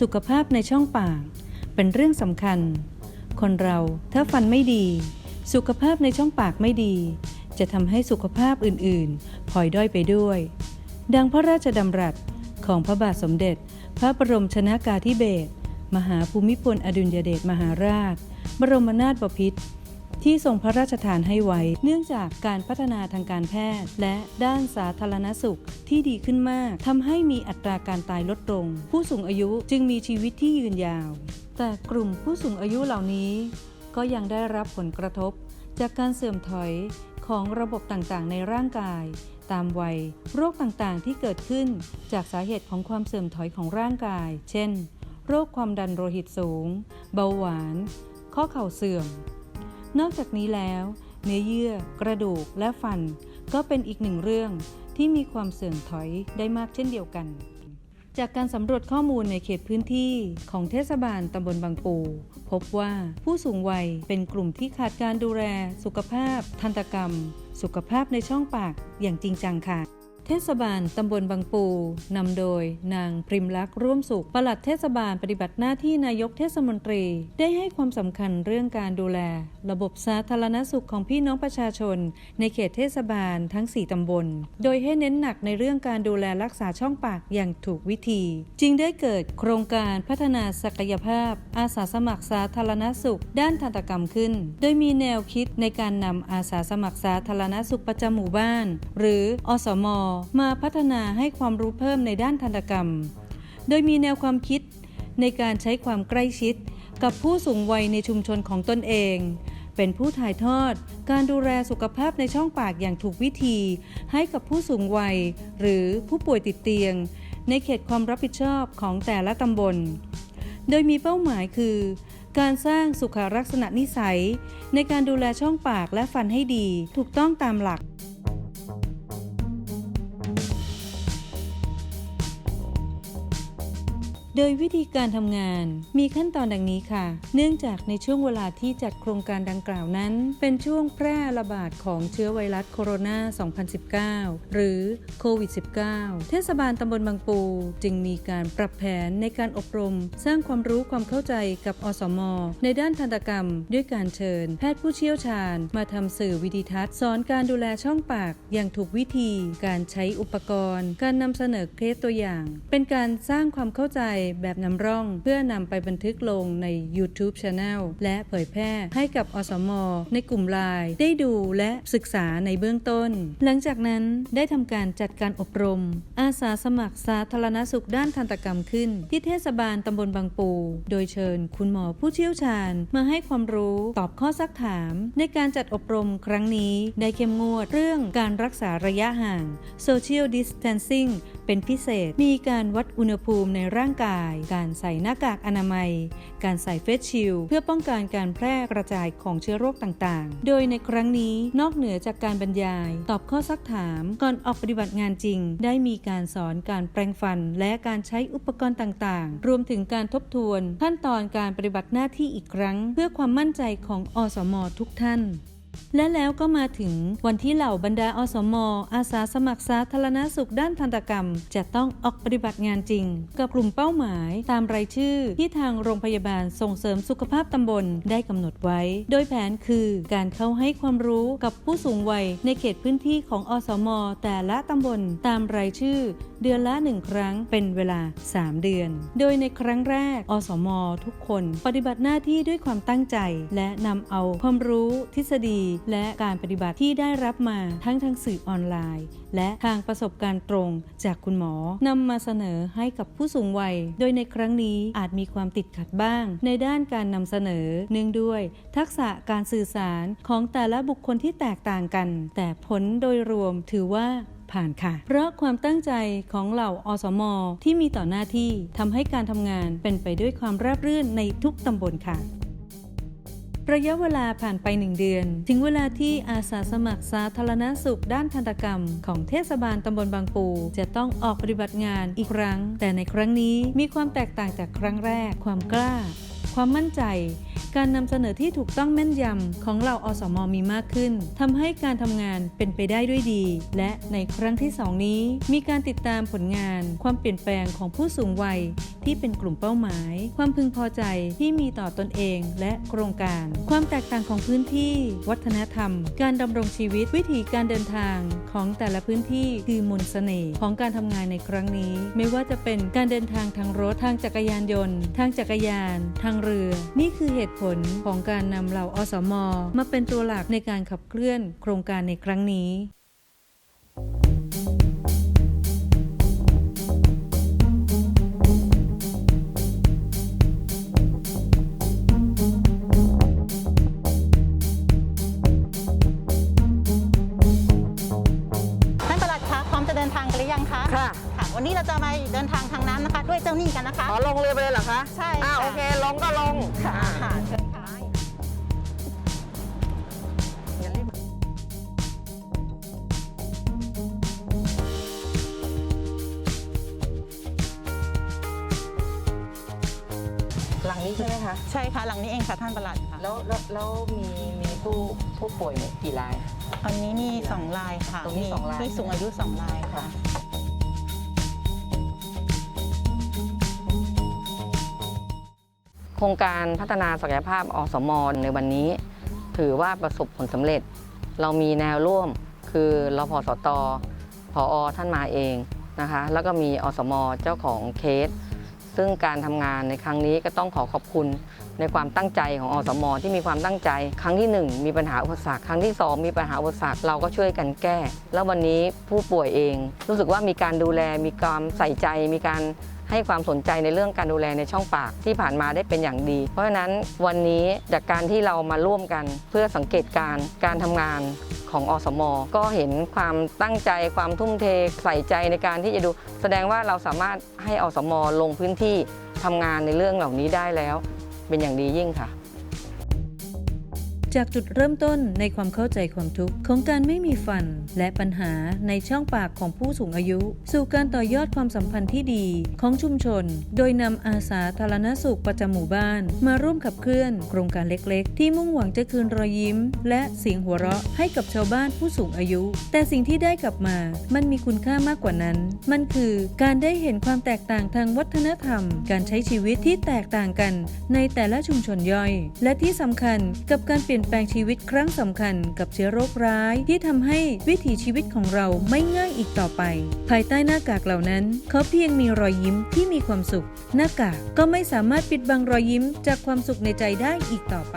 สุขภาพในช่องปาก เป็นเรื่องสำคัญ คนเราถ้าฟันไม่ดี สุขภาพในช่องปากไม่ดี จะทำให้สุขภาพอื่นๆพลอยด้อยไปด้วย ดังพระราชดำรัสของพระบาทสมเด็จ พระบรมชนากาธิเบศรมหาภูมิพลอดุลยเดชมหาราช บรมนาถบพิตร ที่ทรงพระราชทานให้ไว้ เนื่องจากการพัฒนาทางการแพทย์ และด้านสาธารณสุขที่ดีขึ้นมากทำให้มีอัตราการตายลดลง ผู้สูงอายุจึงมีชีวิตที่ยืนยาว แต่กลุ่มผู้สูงอายุเหล่านี้ ก็ยังได้รับผลกระทบ จากการเสื่อมถอยของระบบต่างๆ ในร่างกาย ตามวัย โรคต่างๆ ที่เกิดขึ้นจากสาเหตุของความเสื่อมถอยของร่างกาย เช่น โรคความดันโลหิตสูง เบาหวาน ข้อเข่าเสื่อม นอกจากนี้แล้ว เนื้อเยื่อ กระดูกและฟัน ก็เป็นอีกหนึ่งเรื่องที่มีความเสื่อมถอยได้มากเช่นเดียวกัน จากการสำรวจข้อมูลในเขตพื้นที่ของเทศบาลตำบลบางปู พบว่าผู้สูงวัยเป็นกลุ่มที่ขาดการดูแล สุขภาพ ทันตกรรม สุขภาพในช่องปากอย่างจริงจังค่ะ เทศบาลตำบลบางปูนำโดยนางพริมลักษ์ร่วมสุขปลัดเทศบาลปฏิบัติหน้าที่นายกเทศมนตรี ได้ให้ความสำคัญเรื่องการดูแล ระบบสาธารณสุขของพี่น้องประชาชน ในเขตเทศบาลทั้ง 4ตำบล โดยให้เน้นหนักในเรื่องการดูแลรักษาช่องปากอย่างถูกวิธี จึงได้เกิดโครงการพัฒนาศักยภาพ อาสาสมัครสาธารณสุข ด้านทันตกรรมขึ้น โดยมีแนวคิดในการนำอาสาสมัครสาธารณสุขประจำหมู่บ้าน หรืออสมมาพัฒนาให้ความรู้เพิ่มในด้านทันตกรรม โดยมีแนวความคิดในการใช้ความใกล้ชิด กับผู้สูงวัยในชุมชนของตนเอง เป็นผู้ถ่ายทอด การดูแลสุขภาพในช่องปากอย่างถูกวิธี ให้กับผู้สูงวัย หรือผู้ป่วยติดเตียง ในเขตความรับผิดชอบของแต่ละตำบล โดยมีเป้าหมายคือการสร้างสุขลักษณะนิสัย ในการดูแลช่องปากและฟันให้ดี ถูกต้องตามหลัก โดยวิธีการทำงานมีขั้นตอนดังนี้ค่ะ เนื่องจากในช่วงเวลาที่จัดโครงการดังกล่าวนั้น เป็นช่วงแพร่ระบาดของเชื้อไวรัสโคโรนา 2019 หรือโควิด -19 เทศบาลตำบลบางปู จึงมีการปรับแผนในการอบรม สร้างความรู้ความเข้าใจกับอสม ในด้านทันตกรรม ด้วยการเชิญ แพทย์ผู้เชี่ยวชาญ มาทำสื่อวิดีทัศน์สอนการดูแลช่องปาก อย่างถูกวิธี การใช้อุปกรณ์ การนำเสนอเคสตัวอย่าง เป็นการสร้างความเข้าใจแบบนำร่อง เพื่อนำไปบันทึกลงใน YouTube Channel และเผยแพร่ให้กับอสมในกลุ่มไลน์ได้ดูและศึกษาในเบื้องต้น หลังจากนั้นได้ทำการจัดการอบรม อาสาสมัครสาธารณสุขด้านทันตกรรมขึ้น ที่เทศบาลตำบลบางปู โดยเชิญคุณหมอผู้เชี่ยวชาญมาให้ความรู้ตอบข้อซักถาม ในการจัดอบรมครั้งนี้ได้เข้มงวดเรื่องการรักษาระยะห่าง Social Distancing เป็นพิเศษมีการวัดอุณหภูมิในร่างกายการใส่หน้ากากอนามัย การใส่เฟสชิลเพื่อป้องกันการแพร่กระจายของเชื้อโรคต่างๆ โดยในครั้งนี้นอกเหนือจากการบรรยาย ตอบข้อซักถาม ก่อนออกปฏิบัติงานจริง ได้มีการสอนการแปรงฟัน และการใช้อุปกรณ์ต่างๆ รวมถึงการทบทวน ขั้นตอนการปฏิบัติหน้าที่อีกครั้ง เพื่อความมั่นใจของอสมทุกท่าน และแล้วก็มาถึงวันที่เหล่าบรรดาอสมอาสาสมัครสาธารณสุขด้านทันตกรรม จะต้องออกปฏิบัติงานจริง กับกลุ่มเป้าหมายตามรายชื่อ ที่ทางโรงพยาบาลส่งเสริมสุขภาพตำบลได้กำหนดไว้ โดยแผนคือการเข้าให้ความรู้กับผู้สูงวัยในเขตพื้นที่ของอสม แต่ละตำบลตามรายชื่อ เดือนละหนึ่งครั้งเป็นเวลา 3 เดือน โดยในครั้งแรก อสม ทุกคน ปฏิบัติหน้าที่ด้วยความตั้งใจ และนำเอาความรู้ทฤษฎีและการปฏิบัติที่ได้รับมาทั้งทางสื่อออนไลน์ และทางประสบการณ์ตรงจากคุณหมอนำมาเสนอให้กับผู้สูงวัย โดยในครั้งนี้อาจมีความติดขัดบ้าง ในด้านการนำเสนอเนื่องด้วย ทักษะการสื่อสารของแต่ละบุคคลที่แตกต่างกัน แต่ผลโดยรวมถือว่าผ่านค่ะ เพราะความตั้งใจของเหล่าอสมที่มีต่อหน้าที่ทำให้การทำงานเป็นไปด้วยความราบรื่นในทุกตำบลค่ะ ระยะเวลาผ่านไปหนึ่งเดือน ถึงเวลาที่อาสาสมัครสาธารณสุขด้านทันตกรรม ของเทศบาลตำบลบางปู จะต้องออกปฏิบัติงานอีกครั้ง แต่ในครั้งนี้มีความแตกต่างจากครั้งแรก ความกล้า ความมั่นใจ การนำเสนอที่ถูกต้องแม่นยำของเราอสมมีมากขึ้นทำให้การทำงานเป็นไปได้ด้วยดี และในครั้งที่สองนี้ มีการติดตามผลงาน ความเปลี่ยนแปลงของผู้สูงวัย ที่เป็นกลุ่มเป้าหมาย ความพึงพอใจที่มีต่อตนเองและโครงการ ความแตกต่างของพื้นที่ วัฒนธรรม การดำรงชีวิตวิถีการเดินทางของแต่ละพื้นที่คือมนต์เสน่ห์ของการทำงานในครั้งนี้ ไม่ว่าจะเป็นการเดินทางทางรถทางจักรยานยนต์ ทางจักรยาน ทางเรือ นี่คือเหตุผลของการนำเหล่าอสม มาเป็นตัวหลักในการขับเคลื่อนโครงการในครั้งนี้ วันนี้เราจะมาเดินทางทางน้ำนะคะ ด้วยเจ้าหนี้กันนะคะ อ๋อลงเรือไปเลยเหรอคะใช่อ่าค่ะ โอเคลงก็ลงค่ะอ่าค่ะเชิญค่ะอย่ารีบหลังนี้ใช่ไหมคะ ใช่ค่ะหลังนี้เองค่ะท่านประหลัดค่ะแล้วแล้วแล้วมีมีผู้ผู้ป่วยเนี่ยกี่ราย อันนี้นี่สองลายค่ะตรงนี้มีสองลายที่สูงอายุสองลายค่ะ โครงการพัฒนาศักยภาพอสมในวันนี้ ถือว่าประสบผลสำเร็จ เรามีแนวร่วมคือรพสตผอท่านมาเองนะคะ แล้วก็มีอสมเจ้าของเคส ซึ่งการทำงานในครั้งนี้ก็ต้องขอขอบคุณในความตั้งใจของอสมที่มีความตั้งใจ ครั้งที่หนึ่งมีปัญหาอุปสรรคครั้งที่สองมีปัญหาอุปสรรคเราก็ช่วยกันแก้ แล้ววันนี้ผู้ป่วยเอง รู้สึกว่ามีการดูแลมีความใส่ใจมีการ ให้ความสนใจในเรื่องการดูแลในช่องปากที่ผ่านมาได้เป็นอย่างดี เพราะฉะนั้นวันนี้จากการที่เรามาร่วมกันเพื่อสังเกตการการทำงานของอสม ก็เห็นความตั้งใจความทุ่มเทใส่ใจในการที่จะดู แสดงว่าเราสามารถให้อสม ลงพื้นที่ทำงานในเรื่องเหล่านี้ได้แล้ว เป็นอย่างดียิ่งค่ะ จากจุดเริ่มต้นในความเข้าใจความทุกข์ของการไม่มีฟัน และปัญหาในช่องปากของผู้สูงอายุ สู่การต่อยอดความสัมพันธ์ที่ดีของชุมชน โดยนำอาสาธารณสุขประจำหมู่บ้าน มาร่วมขับเคลื่อน โครงการเล็กๆ ที่มุ่งหวังจะคืนรอยยิ้ม และเสียงหัวเราะให้กับชาวบ้านผู้สูงอายุ แต่สิ่งที่ได้กลับมา มันมีคุณค่ามากกว่านั้น มันคือการได้เห็นความแตกต่างทางวัฒนธรรม การใช้ชีวิตที่แตกต่างกัน ในแต่ละชุมชนย่อย และที่สำคัญกับการเปลี่ยนแปลงชีวิตครั้งสำคัญกับเชื้อโรคร้ายที่ทำให้วิถีชีวิตของเราไม่ง่ายอีกต่อไป ภายใต้หน้ากากเหล่านั้น เขาเพียงมีรอยยิ้มที่มีความสุข หน้ากากก็ไม่สามารถปิดบังรอยยิ้มจากความสุขในใจได้อีกต่อไป